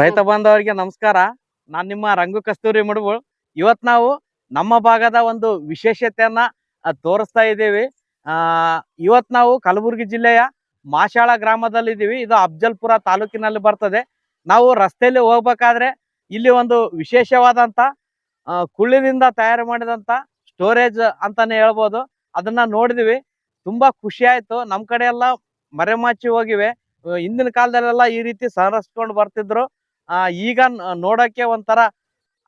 ರೈತ ಬಾಂಧವರಿಗೆ ನಮಸ್ಕಾರ. ನಾನ್ ನಿಮ್ಮ ರಂಗು ಕಸ್ತೂರಿ ಮುಡುಬು ಇವತ್ ನಾವು ನಮ್ಮ ಭಾಗದ ಒಂದು ವಿಶೇಷತೆಯನ್ನ ತೋರಿಸ್ತಾ ಇದ್ದೀವಿ. ಆ, ಇವತ್ ನಾವು ಕಲಬುರಗಿ ಜಿಲ್ಲೆಯ ಮಾಶಾಳ ಗ್ರಾಮದಲ್ಲಿ ಇದ್ದೀವಿ ಇದು ಅಫ್ಜಲ್ಪುರ ತಾಲೂಕಿನಲ್ಲಿ ಬರ್ತದೆ. ನಾವು ರಸ್ತೆಯಲ್ಲಿ ಹೋಗ್ಬೇಕಾದ್ರೆ ಇಲ್ಲಿ ಒಂದು ವಿಶೇಷವಾದಂತ ಕುಳ್ಳಿನಿಂದ ತಯಾರು ಮಾಡಿದಂತ ಸ್ಟೋರೇಜ್ ಅಂತಾನೆ ಹೇಳ್ಬೋದು. ಅದನ್ನ ನೋಡಿದ್ವಿ. ತುಂಬಾ ಖುಷಿ ಆಯ್ತು. ನಮ್ ಕಡೆ ಎಲ್ಲ ಮರೆಮಾಚಿ ಹೋಗಿವೆ. ಹಿಂದಿನ ಕಾಲದಲ್ಲೆಲ್ಲ ಈ ರೀತಿ ಸಂರಕ್ಷಿಸ್ಕೊಂಡು ಬರ್ತಿದ್ರು. ಈಗ ನೋಡೋಕ್ಕೆ ಒಂಥರ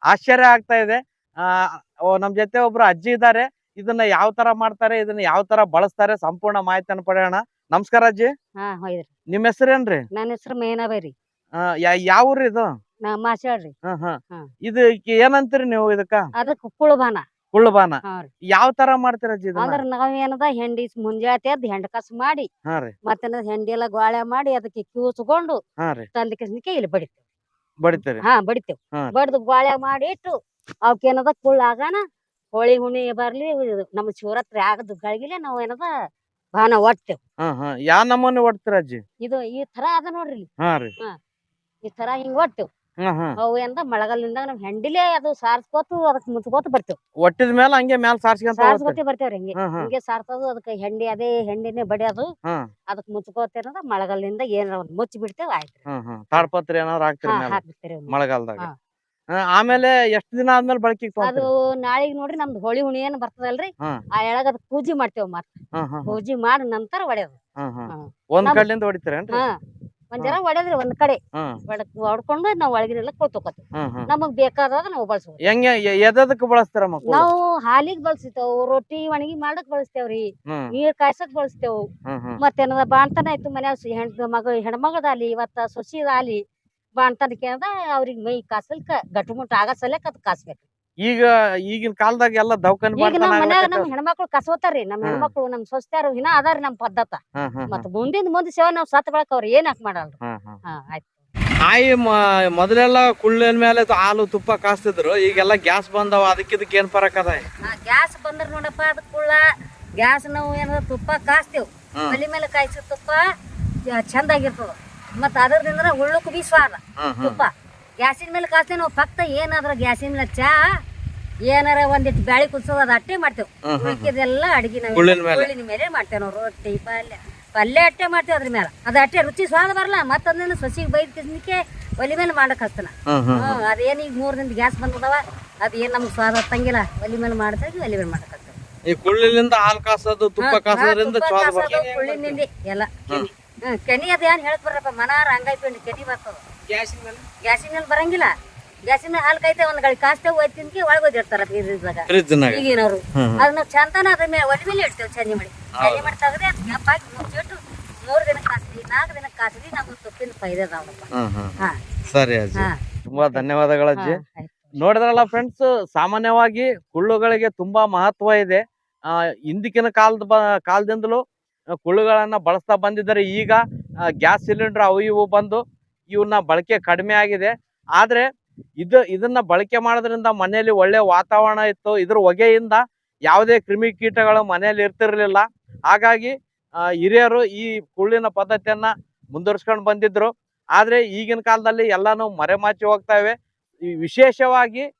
ಆಶ್ಚರ್ಯ ಆಗ್ತಾ ಇದೆ. ಆ ಓ, ನಮ್ ಜೊತೆ ಒಬ್ರು ಅಜ್ಜಿ ಇದ್ದಾರೆ. ಇದನ್ನ ಯಾವ ತರ ಮಾಡ್ತಾರೆ ಇದನ್ನ ಯಾವ ತರ ಬಳಸ್ತಾರೆ ಸಂಪೂರ್ಣ ಮಾಹಿತಿಯನ್ನು ಪಡೆಯೋಣ. ನಮಸ್ಕಾರ ಅಜ್ಜಿ. ನಿಮ್ಮ ಹೆಸ್ರ್ ಏನ್ರಿ? ಹೆಸರೇನ್ರಿ ನನ್ನ ಹೆಸರು ಮೇನಾಬೇರಿ ಯಾವ ಊರ್ರಿ ಇದು? ಮಾಸಾಡ್ರಿ. ಇದು ಏನಂತೀರಿ ನೀವು ಇದಕ್ಕ? ಅದಕ್ಕೆ ಕುಳುಬಾನ ಕುಳ್ಳುಬಾನ ಯಾವ ತರ ಮಾಡ್ತೀರ ಅಜ್ಜಿ ಅಂದ್ರ ನಾವ್ ಏನದ ಹೆಂಡಿ ಮುಂಜಾತಿ ಅದ್ ಹೆಂಡಕಸ್ ಮಾಡಿ ಮತ್ತೆ ಹೆಂಡಿ ಎಲ್ಲ ಗೋಳೆ ಮಾಡಿ ಅದಕ್ಕೆ ಕ್ಯೂಸ್ಕೊಂಡು ಇಲ್ಲಿ ಬಡಿತೇವ್. ಬಡಿತೀರಿ? ಹಾ ಬಡಿತೇವ್. ಹಾ. ಬಡ್ದು ಗೋಳ್ಯಾಗ ಮಾಡಿ ಇಟ್ಟು ಅವಕ್ಕೇನದ ಕುಳ್ಳ ಆಗಾನ ಹೋಳಿ ಹುಣ್ಣಿ ಬರ್ಲಿ ನಮ್ಮ ಶಿವರಾತ್ರಿ ಆಗದ ಗಳಿಗಿಲೆ ನಾವ್ ಏನದ ಬಾನ ಒಡ್ತೇವ್. ಹಾ ಹಾ. ನಮೂನಿ ಹೊಡ್ತೀರ ಅಜ್ಜಿ? ಇದು ಈ ತರ ಅದ ನೋಡ್ರಿ ಇಲ್ಲಿ. ಹಾ ರೀ. ಈ ತರ ಹಿಂಗ್ ಒಡ್ತೇವ್. ಅವು ಎಂತ ಮಳೆಗಾಲದಿಂದ ನಮ್ ಹೆಂಡಿಲೆ ಅದು ಸಾರ್ಸ್ಕೋತು ಅದಕ್ ಮುಚ್ಕೋತ ಬರ್ತೇವ್. ಒಟ್ಟಿದ ಮೇಲೆ ಹಂಗೆ ಮ್ಯಾಲ ಸಾರ್ಸ್ಕೊಂತ ಬರ್ತೇವ್ರಿ ಹಿಂಗೆ. ಹಿಂಗೆ ಸಾರ್ತದು ಅದಕ್ಕೆ ಹೆಂಡಿ ಅದೇ ಹೆಂಡಿನೇ ಬಡಿಯೋದು. ಅದಕ್ ಅದಕ್ಕೆ ಮುಚ್ಕೋತೇನದ ಮಳೆಗಾಲದಿಂದ ಏನಾರ ಒಂದ್ ಮುಚ್ಚಿ ಬಿಡ್ತೇವ ಆಯ್ತು ತಾಡ್ಪತ್ರಿ ಏನಾದ್ರು ಹಾಕ್ತಿರಿ. ಮಳೆಗಾಲದಾಗ. ಆಮೇಲೆ ಎಷ್ಟ್ ದಿನ ಆದ್ಮೇಲೆ ಬಳಕೆ ಅದು ನಾಳೆ ನಾಳಿಗ್ ನೋಡ್ರಿ ನಮ್ದು ಹೋಳಿ ಹುಣಿ ಏನ್ ಬರ್ತದಲ್ರಿ. ಆ ಎಳಗ ಅದ್ ಪೂಜೆ ಮಾಡ್ತೇವ್ ಮತ್. ಪೂಜಿ ಮಾಡಿ ನಂತರ ಒಡೆಯೋದು. ಒಂದ್ ಹೊಡಿತೀರೇನ್ರಿ? ಹಾ. ಒಂದ್ ಒಡೆದ್ರಿ ಒಂದ್ ಕಡೆ. ಹಾ ಒಡಕ್ ಹೊಡ್ಕೊಂಡು ನಾವ್ ಒಳಗಿನೆಲ್ಲ ಹಾ ನಮಗ್ ಬೇಕಾದಾಗ ನಾವು ಬಳಸ್ಬೋದು. ಹೆಂಗೆ ಬಳಸ್ತಾರ ಮಕ್ಕಳು ನಾವು ಹಾಲಿಗ್ ಬಳಸ್ತೇವ್ ರೊಟ್ಟಿ ಒಣಗಿ ಮಾಡಕ್ ಬಳಸ್ತೇವ್ರಿ. ಹ್ಮ್. ನೀರ್ ಕಾಯ್ಸಕ್ ಬಳಸ್ತೇವ್ ಹ್ಮ್ ಹ್ಮ್. ಮತ್ತೇನದ ಬಾಣ್ತನ ಆಯ್ತು ಮನ್ಯಾಗ ಹೆಣ್ ಮಗ ಹೆಣ್ಮಗದಾಲಿ ಇವತ್ತ ಸೊಸಿದಾಲಿ ಬಾಣ್ತನ ಕೇಳ್ದ ಅವ್ರಿಗೆ ಮೈ ಕಾಸಲ್ಕ ಗಟ್ಟುಮುಟ್ಟು ಆಗ ಸಲಕ್ ಅದ್ ಕಾಸ್ಬೇಕು ಈಗ ಈಗಿನ ಕಾಲದಾಗ ಎಲ್ಲ ದವಾಖಾನೆ ಈಗ ಮನ್ಯಾಗ ನಮ್ ಹೆಣ್ಮಕ್ಳು ಕಸೋತಾರ್ರಿ ನಮ್ ಹಾ. ಹೆಣ್ಮಕ್ಳು ನಮ್ ಸೊಸ್ತ್ಯಾರು ಹಿನ ಅದಾರಿ ನಮ್ ಪದ್ಧತ. ಮತ್ತ ಮುಂದಿನ ಮುಂದೆ ಸೇವೆ ನಾವ್ ಸತ್ ಬೆಳಕ್ ಅವ್ರ ಏನ್ ಹಾಕ್ ಮಾಡಲ್ರಿ? ಹಾ ಹಾ. ಹಾ ಆಯ್ತು. ಆಯಿ ಮ- ಮೊದಲೆಲ್ಲ ಕುಳ್ಳಿನ ಮೇಲೆ ತ- ಹಾಲು ತುಪ್ಪ ಕಾಸ್ತಿದ್ರು ಈಗೆಲ್ಲ ಗ್ಯಾಸ್ ಬಂದವ ಅದಕ್ಕೆ ಇದಕ್ಕೆ ಏನ್ ಫರಕ್ ಅದ? ಗ್ಯಾಸ್ ಬಂದ್ರ ನೋಡಪ್ಪ ಅದ್ ಕುಳ್ಳ ಗ್ಯಾಸ್ ನಾವು ಏನಾರ ತುಪ್ಪ ಕಾಸ್ತೇವ್ ಹ್ಮ್. ಒಲಿ ಮೇಲೆ ಕಾಯಿಸಿದ ತುಪ್ಪ ಚಂದಾಗಿರ್ತದ. ಮತ್ತ ಅದರಿಂದ ಉಳ್ಳಕ್ ಬಿ ಸ್ವಾದ ಹ್ಮ್ ಹ್ಮ್ ತುಪ್ಪ. ಗ್ಯಾಸಿನ ಮೇಲೆ ಕಾಸ್ತೇವ್ ನಾವು ಫಕ್ತ ಏನಾದ್ರ ಗ್ಯಾಸಿನ ಮೇಲೆ ಚಾ ಏನಾರ ಒಂದಿಟ್ಟು ಬ್ಯಾಳಿ ಕುದಿಸೋದು ಅದ್ ಅಟ್ಟೆ ಮಾಡ್ತೇವೆ. ಉಳಿಕಿದೆಲ್ಲ ಅಡಿಗೆ ನಾವು ಕುಳ್ಳಿನ ಮೇಲೆ. ಮಾಡ್ತೇವೆ ನಾವು ರೊಟ್ಟಿ ಪಲ್ಯ. ಪಲ್ಯ ಅಟ್ಟೆ ಮಾಡ್ತೇವೆ ಅದ್ರ ಮೇಲೆ. ಅದು ಅಟ್ಟೆ ರುಚಿ ಸ್ವಾದ ಬರಲ್ಲ ಮತ್ತೊಂದೇನು ಸಸಿಗೆ ಬೈದ ತಿನ್ನಕ್ಕೆ ಒಲಿ ಮೇಲೆ ಮಾಡಕ್ ಹಸ್ತನ. ಹ್ಮ್ ಅದೇನ್ ಈಗ ಮೂರ್ ದಿನ ಗ್ಯಾಸ್ ಬಂದದವ ಅದ್ ಏನ್ ನಮ್ಗೆ ಸ್ವಾದ ಹತ್ತಂಗಿಲ್ಲ. ಒಲಿ ಮೇಲೆ ಮಾಡ್ತೇವೆ ಒಲಿ ಮೇಲೆ ಮಾಡಕ್ ಈ ಕುಳ್ಳಿಲಿಂದ ಹಾಲು ಕಾಸೋದು ತುಪ್ಪ ಕಾಸೋದ್ರಿಂದ ಕುಳ್ಳಿನಿಂದ ಕುಳ್ಳಿನಿಂದಿ ಎಲ್ಲ. ಹ್ಮ್. ಕೆನಿ ಅದ ಏನ್ ಹೇಳಕ್ ಬರ್ರಪ್ಪ ಮನಾರ ಹಂಗಾಯ್ತು ಪಿಂಡಿ ಕೆನಿ ಬರ್ತದ. ಗ್ಯಾಸಿನ ಮೇಲೆ? ಬರಂಗಿಲ್ಲ. ಗ್ಯಾಸಿನ ಮೇಲೆ ಹಾಲು ಕೈತೆ ಒಂದ್ gali ಕಾಸ್ತೆ ಒಯ್ದು ತಿನ್ಕಿ ಒಳಗೆ ಇದ್ರಾಗ. ಫ್ರಿಜ್ನಾಗ ಈಗಿನವ್ರು. ಅದನ್ನ ಚಂದನ ಅದ್ರ ಮೇಲೆ ಒಲಿ ಮೇಲೆ ಇಡ್ತೇವೆ ಚಂದಿ ಮಾಡಿ. ಚಂದಿ ಮಾಡಿ ತೆಗ್ದೆ ಅದ್ ಗ್ಯಾಪ್ ಹಾಕಿ ಮುಚ್ಚಿಟ್ಟು ಮೂರ್ ದಿನ ಕಾಸ್ತೀವಿ ನಾಲ್ಕು ದಿನ ಕಾಸ್ತೀವಿ ನಮ್ಗೆ ತುಪ್ಪಿನ ಫೈದೆ ಅದಾವಪ್ಪ ಹಾ. ಸರಿ ಅಜ್ಜಿ. ಹಾ. ತುಂಬಾ ಧನ್ಯವಾದಗಳು ಅಜ್ಜಿ. ಆಯ್ತು. ನೋಡಿದ್ರಲ್ಲ ಫ್ರೆಂಡ್ಸ್ ಸಾಮಾನ್ಯವಾಗಿ ಕುಳ್ಳುಗಳಿಗೆ ತುಂಬಾ ಮಹತ್ವ ಇದೆ. ಆ ಹಿಂದಿಕಿನ ಕಾಲದ ಬ ಕಾಲದಿಂದಲೂ ಕುಳ್ಳುಗಳನ್ನ ಬಳಸ್ತಾ ಬಂದಿದ್ದಾರೆ. ಈಗ ಗ್ಯಾಸ್ ಸಿಲಿಂಡರ್ ಅವು ಇವು ಬಂದು ಇವನ್ನ ಬಳಕೆ ಕಡಿಮೆ ಆಗಿದೆ. ಆದ್ರೆ ಇದು, ಇದನ್ನ ಬಳಕೆ ಮಾಡೋದ್ರಿಂದ ಮನೆಯಲ್ಲಿ ಒಳ್ಳೆ ವಾತಾವರಣ ಇತ್ತು. ಇದ್ರ ಹೊಗೆಯಿಂದ ಯಾವುದೇ ಕ್ರಿಮಿ ಕೀಟಗಳು ಮನೆಯಲ್ಲಿ ಇರ್ತಿರ್ಲಿಲ್ಲ. ಹಾಗಾಗಿ ಹಿರಿಯರು ಈ ಕುಳ್ಳಿನ ಪದ್ಧತಿಯನ್ನ ಮುಂದುವರ್ಸ್ಕೊಂಡು ಬಂದಿದ್ರು. ಆದ್ರೆ ಈಗಿನ ಕಾಲದಲ್ಲಿ ಎಲ್ಲಾನು ಮರೆಮಾಚಿ ಹೋಗ್ತಾ ಇವೆ. ವಿಶೇಷವಾಗಿ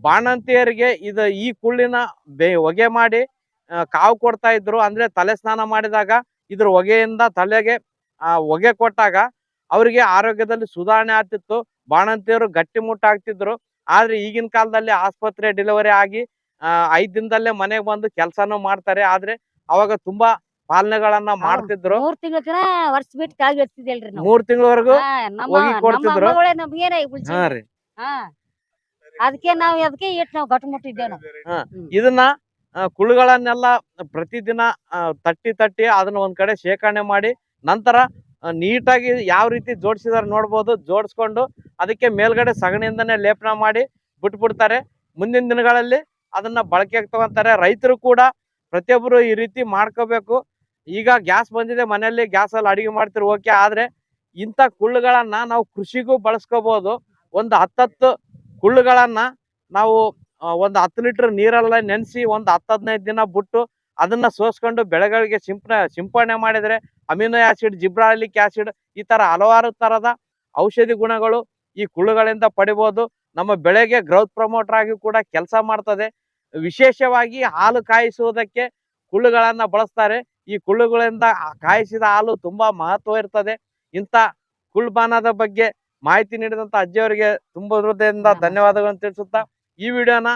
ಬಾಣಂತಿಯರಿಗೆ ಇದು, ಈ ಕುಳ್ಳಿನ ಬೆ, ಹೊಗೆ ಮಾಡಿ ಕಾವು ಕೊಡ್ತಾ ಇದ್ರು. ಅಂದ್ರೆ ತಲೆ ಸ್ನಾನ ಮಾಡಿದಾಗ ಇದ್ರ ಹೊಗೆಯಿಂದ ತಲೆಗೆ, ಆ, ಹೊಗೆ ಕೊಟ್ಟಾಗ ಅವರಿಗೆ ಆರೋಗ್ಯದಲ್ಲಿ ಸುಧಾರಣೆ ಆಗ್ತಿತ್ತು. ಬಾಣಂತಿಯರು ಗಟ್ಟಿಮುಟ್ಟಾಗ್ತಿದ್ರು ಆದ್ರೆ ಈಗಿನ ಕಾಲದಲ್ಲಿ ಆಸ್ಪತ್ರೆ ಡೆಲಿವರಿ ಆಗಿ ಐದ್ ದಿನದಲ್ಲೇ ಮನೆಗೆ ಬಂದು ಕೆಲಸನೂ ಮಾಡ್ತಾರೆ. ಆದ್ರೆ ಅವಾಗ ತುಂಬಾ ಪಾಲನೆಗಳನ್ನ ಮಾಡ್ತಿದ್ರು. ಮೂರ್ ತಿಂಗಳ ವರ್ಷ ಬಿಟ್ಟು ಮೂರ್ ತಿಂಗಳವರೆಗೂ ಹೋಗಿ ಕೊಡ್ತಿದ್ರು. ಹಾ ರೀ. ಅದಕ್ಕೆ ನಾವು ಅದಕ್ಕೆ ನಾವು ಗಟ್ಟು ಮುಟ್ಟಿದ್ದೇವೆ ಇದನ್ನ ಕುಳುಗಳನ್ನೆಲ್ಲ ಪ್ರತಿದಿನ ತಟ್ಟಿ ತಟ್ಟಿ ಅದನ್ನ ಒಂದ್ ಕಡೆ ಶೇಖರಣೆ ಮಾಡಿ ನಂತರ ನೀಟಾಗಿ ಯಾವ ರೀತಿ ಜೋಡಿಸಿದಾರೆ ನೋಡ್ಬೋದು. ಜೋಡಿಸ್ಕೊಂಡು ಅದಕ್ಕೆ ಮೇಲ್ಗಡೆ ಸಗಣಿಯಿಂದನೇ ಲೇಪನ ಮಾಡಿ ಬಿಟ್ಬಿಡ್ತಾರೆ. ಮುಂದಿನ ದಿನಗಳಲ್ಲಿ ಅದನ್ನು ಬಳಕೆಗೆ ತಗೊಂತಾರೆ. ರೈತರು ಕೂಡ ಪ್ರತಿಯೊಬ್ಬರು ಈ ರೀತಿ ಮಾಡ್ಕೋಬೇಕು. ಈಗ ಗ್ಯಾಸ್ ಬಂದಿದೆ ಮನೆಯಲ್ಲಿ, ಗ್ಯಾಸಲ್ಲಿ ಅಡುಗೆ ಮಾಡ್ತಿರು ಓಕೆ, ಆದರೆ ಇಂಥ ಕುಳ್ಳುಗಳನ್ನು ನಾವು ಕೃಷಿಗೂ ಬಳಸ್ಕೋಬೋದು. ಒಂದು ಹತ್ತತ್ತು ಕುಳ್ಳುಗಳನ್ನು ನಾವು ಒಂದು ಹತ್ತು ಲೀಟ್ರ್ ನೀರಲ್ಲೇ ನೆನೆಸಿ ಒಂದು ಹತ್ತು ಹದಿನೈದು ದಿನ ಬಿಟ್ಟು ಅದನ್ನ ಸೋಸ್ಕೊಂಡು ಬೆಳೆಗಳಿಗೆ ಸಿಂಪ ಸಿಂಪಡಣೆ ಮಾಡಿದ್ರೆ ಅಮಿನೋ ಆಸಿಡ್ ಜಿಬ್ರಾಲಿಕ್ ಆಸಿಡ್ ಈ ತರ ಹಲವಾರು ತರದ ಔಷಧಿ ಗುಣಗಳು ಈ ಕುಳ್ಳುಗಳಿಂದ ಪಡಿಬೋದು. ನಮ್ಮ ಬೆಳೆಗೆ ಗ್ರೌತ್ ಪ್ರಮೋಟರ್ ಆಗಿ ಕೂಡ ಕೆಲಸ ಮಾಡ್ತದೆ. ವಿಶೇಷವಾಗಿ ಹಾಲು ಕಾಯಿಸುವುದಕ್ಕೆ ಕುಳ್ಳುಗಳನ್ನ ಬಳಸ್ತಾರೆ. ಈ ಕುಳ್ಳುಗಳಿಂದ ಕಾಯಿಸಿದ ಹಾಲು ತುಂಬಾ ಮಹತ್ವ ಇರ್ತದೆ. ಇಂಥ ಕುಳ್ಬಾನದ ಬಗ್ಗೆ ಮಾಹಿತಿ ನೀಡಿದಂತ ಅಜ್ಜಿಯವರಿಗೆ ತುಂಬ ಹೃದಯದಿಂದ ಧನ್ಯವಾದಗಳನ್ನು ತಿಳಿಸುತ್ತಾ ಈ ವಿಡಿಯೋನ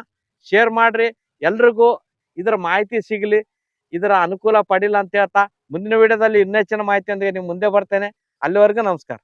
ಶೇರ್ ಮಾಡ್ರಿ. ಎಲ್ರಿಗೂ ಇದರ ಮಾಹಿತಿ ಸಿಗಲಿ. ಇದರ ಅನುಕೂಲ ಪಡಿಲ್ಲ ಅಂತ ಹೇಳ್ತಾ ಮುಂದಿನ ವಿಡಿಯೋದಲ್ಲಿ ಇನ್ನೂ ಹೆಚ್ಚಿನ ಮಾಹಿತಿಯೊಂದಿಗೆ ನಿಮ್ಮ ಮುಂದೆ ಬರ್ತೇನೆ. ಅಲ್ಲಿವರೆಗೂ ನಮಸ್ಕಾರ.